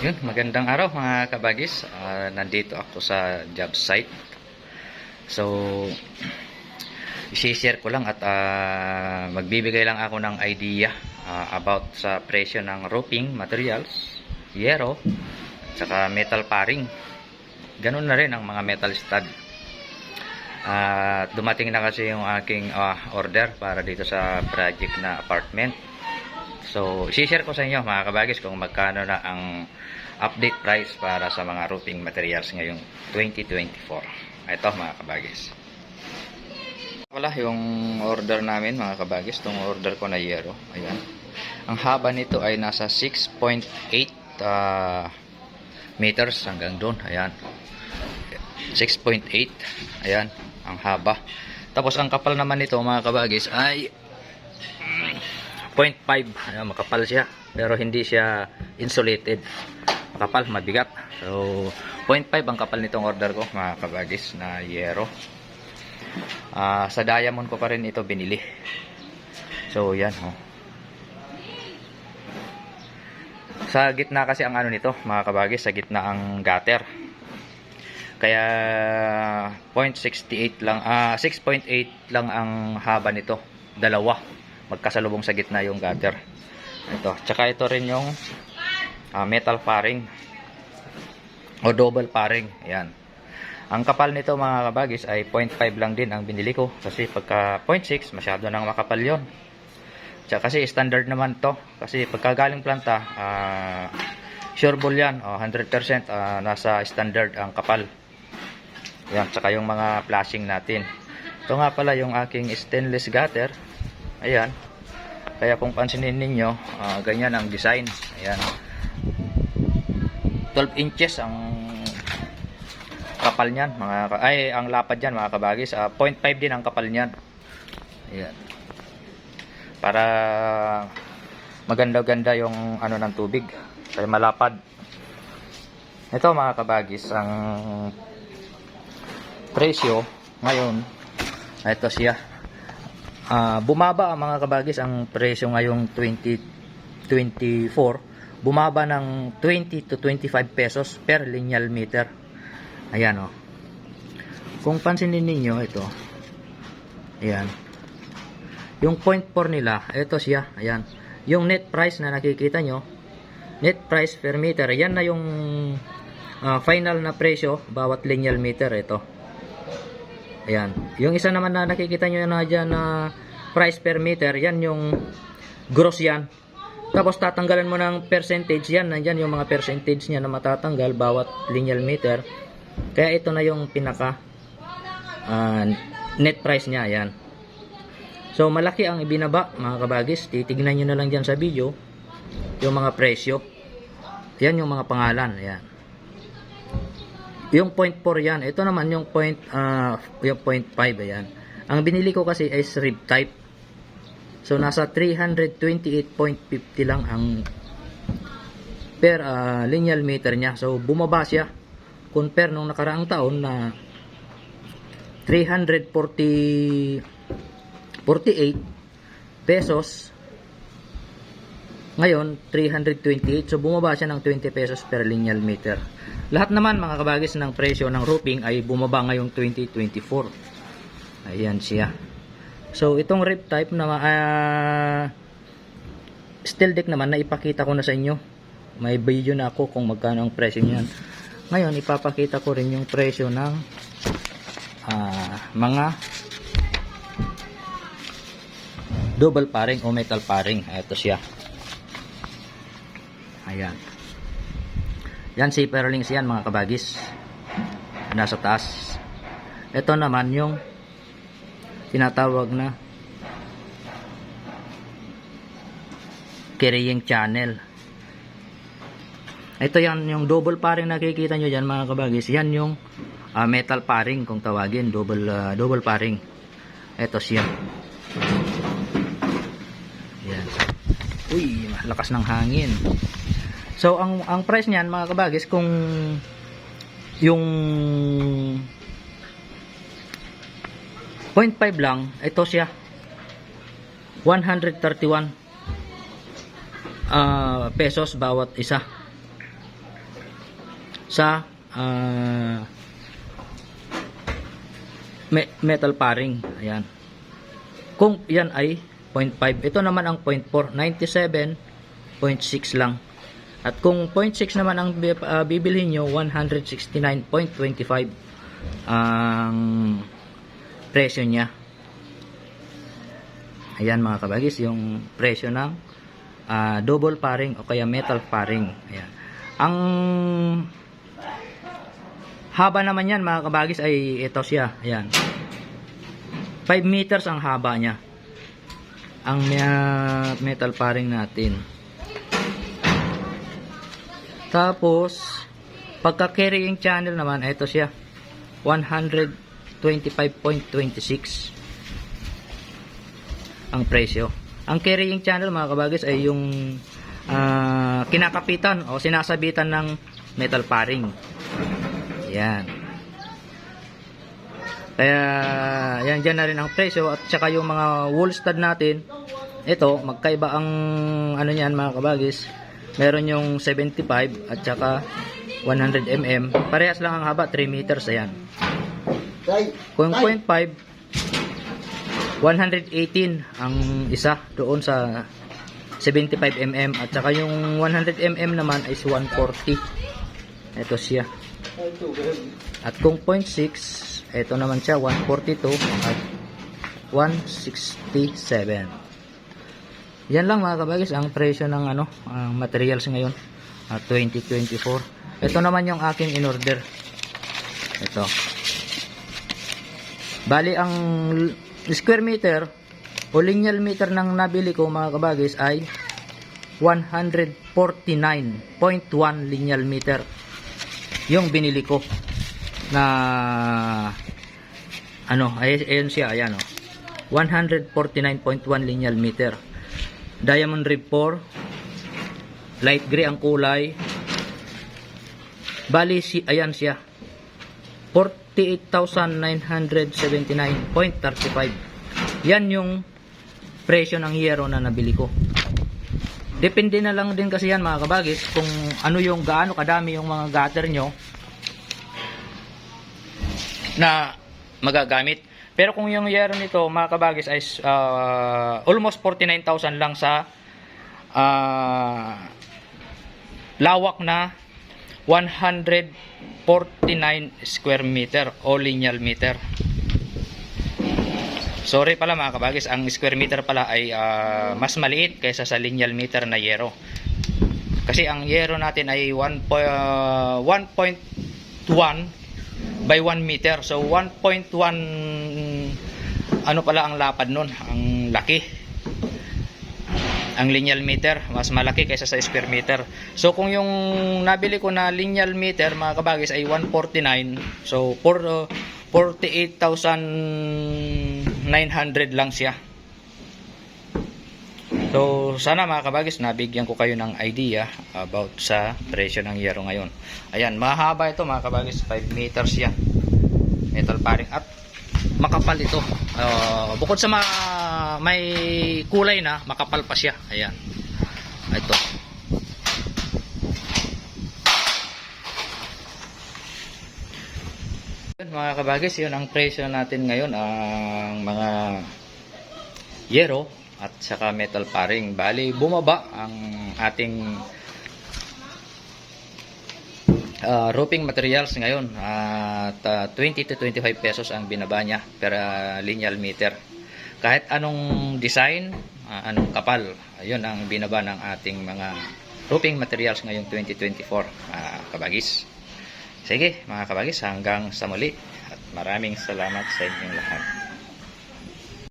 Yun, magandang araw mga kabagis. Ah, nandito ako sa job site. So, isi-share ko lang at ah, magbibigay lang ako ng idea ah, about sa presyo ng roofing materials, yero, saka metal paring. Ganun na rin ang mga metal stud. Ah, dumating na kasi yung aking ah, order para dito sa project na apartment. So, i-share ko sa inyo mga kabagis kung magkano na ang update price para sa mga roofing materials ngayong 2024. Ito mga kabagis. Wala yung order namin mga kabagis, itong order ko na yero. Ayan. Ang haba nito ay nasa 6.8 ah, meters hanggang doon. Ayan. 6.8. Ayan, ang haba. Tapos ang kapal naman nito mga kabagis ay 0.5 Ayan, makapal siya pero hindi siya insulated. Makapal, mabigat. So 0.5 ang kapal nitong order ko mga kabagis na yero. Ah, sa diamond ko pa rin ito binili. So yan oh. sa gitna kasi ang ano nito mga kabagis sa gitna ang gutter. Kaya 0.68 lang ah 6.8 lang ang haba nito dalawa magkasalubong sa gitna yung gutter. Ito. Tsaka ito rin yung ah, metal paring. O double paring. Ayan. Ang kapal nito mga kabagis ay 0.5 lang din ang binili ko. Kasi pagka 0.6 masyado nang makapal yon tsaka kasi standard naman to. Kasi pagka galing planta ah, sure ball yan. Oh, 100% ah, nasa standard ang kapal. Yan tsaka yung mga flashing natin. Ito nga pala yung aking stainless gutter ayan. Kaya kung pansinin ninyo ah, ganyan ang design. Ayan. 12 inches ang kapal niyan mga ka- ay ang lapad niyan mga kabagis ah, 0.5 din ang kapal niyan. Ayan. Para maganda-ganda yung ano ng tubig. Kaya malapad. Ito mga kabagis ang presyo ngayon. Ito siya Ah, bumaba ang mga kabagis ang presyo ngayong 2024 bumaba ng 20 to 25 pesos per lineal meter. Ayan o kung pansinin ninyo ito. Ayan. Yung 0.4 nila ito siya. Ayan. Yung net price na nakikita nyo net price per meter yan na yung ah, final na presyo bawat lineal meter ito Ayan. Yung isa naman na nakikita nyo na dyan na price per meter, yan yung gross yan. Tapos tatanggalan mo ng percentage yan. Nandyan yung mga percentage niya na matatanggal bawat lineal meter. Kaya ito na yung pinaka ah, net price niya. Ayan. So malaki ang ibinaba mga kabagis. Titignan nyo na lang dyan sa video yung mga presyo. Yan yung mga pangalan. Ayan. Yung 0.4 yan. Ito naman yung point, ah, yung 0.5 ayan. Ang binili ko kasi is rib type. So nasa 328.50 lang ang per ah, lineal meter niya. So bumaba siya compare nung nakaraang taon na 340 48 pesos ngayon 328 so bumaba siya ng 20 pesos per lineal meter lahat naman mga kabagis ng presyo ng roofing ay bumaba ngayong 2024 ayan siya. So itong rip type na ah, steel deck naman na ipakita ko na sa inyo. May video na ako kung magkano ang presyo niyan. Ngayon ipapakita ko rin yung presyo ng ah, mga double paring o metal paring. Ito siya. Ayan yan si Perlings yan mga kabagis. Nasa taas. Ito naman yung tinatawag na carrying channel. Ito yan yung double paring nakikita nyo dyan mga kabagis. Yan yung ah, metal paring kung tawagin. Double ah, double paring. Ito siya. Yan. Uy lakas ng hangin So ang ang price niyan mga kabagis kung yung 0.5 lang ito siya 131 ah, pesos bawat isa sa ah, me- metal paring. Ayan. Kung yan ay 0.5, ito naman ang 0.4, 97.6 lang. At kung 0.6 naman ang ah, bibilhin nyo, 169.25 ang presyo niya. Ayan mga kabagis, yung presyo ng ah, double paring o kaya metal paring. Ayan. Ang haba naman yan mga kabagis ay ito siya. Ayan. 5 meters ang haba niya. Ang uh, metal paring natin. Tapos, pagka carrying channel naman, ito siya. 125.26 ang presyo. Ang carrying channel mga kabagis ay yung ah, kinakapitan o sinasabitan ng metal paring. Yan. Kaya yan dyan na rin ang presyo at saka yung mga wool stud natin ito magkaiba ang ano niyan mga kabagis meron yung 75 at saka 100 mm parehas lang ang haba 3 meters ayan. Kung tay, 0.5 118 ang isa doon sa 75 mm at saka yung 100 mm naman is 140 ito siya at kung 0.6 ito naman siya 142 at 167 yan lang mga kabagis ang presyo ng ano ang materials ngayon at 2024 ito naman yung aking in order ito Bali, ang square meter o lineal meter ng nabili ko mga kabagis ay 149.1 lineal meter yung binili ko na ano, ay, ayun siya, ayan o. 149.1 lineal meter. Diamond rib 4. Light gray ang kulay. Bali, si, ayan siya. 48,979.35. Yan yung presyo ng hero na nabili ko. Depende na lang din kasi yan mga kabagis kung ano yung gaano kadami yung mga gutter nyo na magagamit. Pero kung yung yero nito mga kabagis ay uh, almost 49,000 lang sa uh, lawak na 149 square meter o lineal meter. Sorry pala mga kabagis, ang square meter pala ay ah, mas maliit kaysa sa lineal meter na yero. Kasi ang yero natin ay 1 po- ah, 1.1 by 1 meter. So 1.1 ano pala ang lapad nun, ang laki. Ang lineal meter mas malaki kaysa sa square meter. So kung yung nabili ko na lineal meter mga kabagis ay 149 so for, uh, 48,900 lang siya. So sana mga kabagis nabigyan ko kayo ng idea about sa presyo ng yero ngayon. Ayan mahaba ito mga kabagis. 5 meters yan metal paring at makapal ito. Uh, bukod sa ma may kulay na, makapal pa siya. Ayan. Ito. Yun, Mga kabagis, yun ang presyo natin ngayon. Ang mga yero at saka metal paring. Bali, bumaba ang ating uh, roofing materials ngayon at uh, 20 to 25 pesos ang binaba niya per uh, lineal meter. Kahit anong design uh, anong kapal ayun ang binaba ng ating mga roofing materials ngayong 2024 uh, kabagis. Sige mga kabagis hanggang sa muli. At maraming salamat sa inyong lahat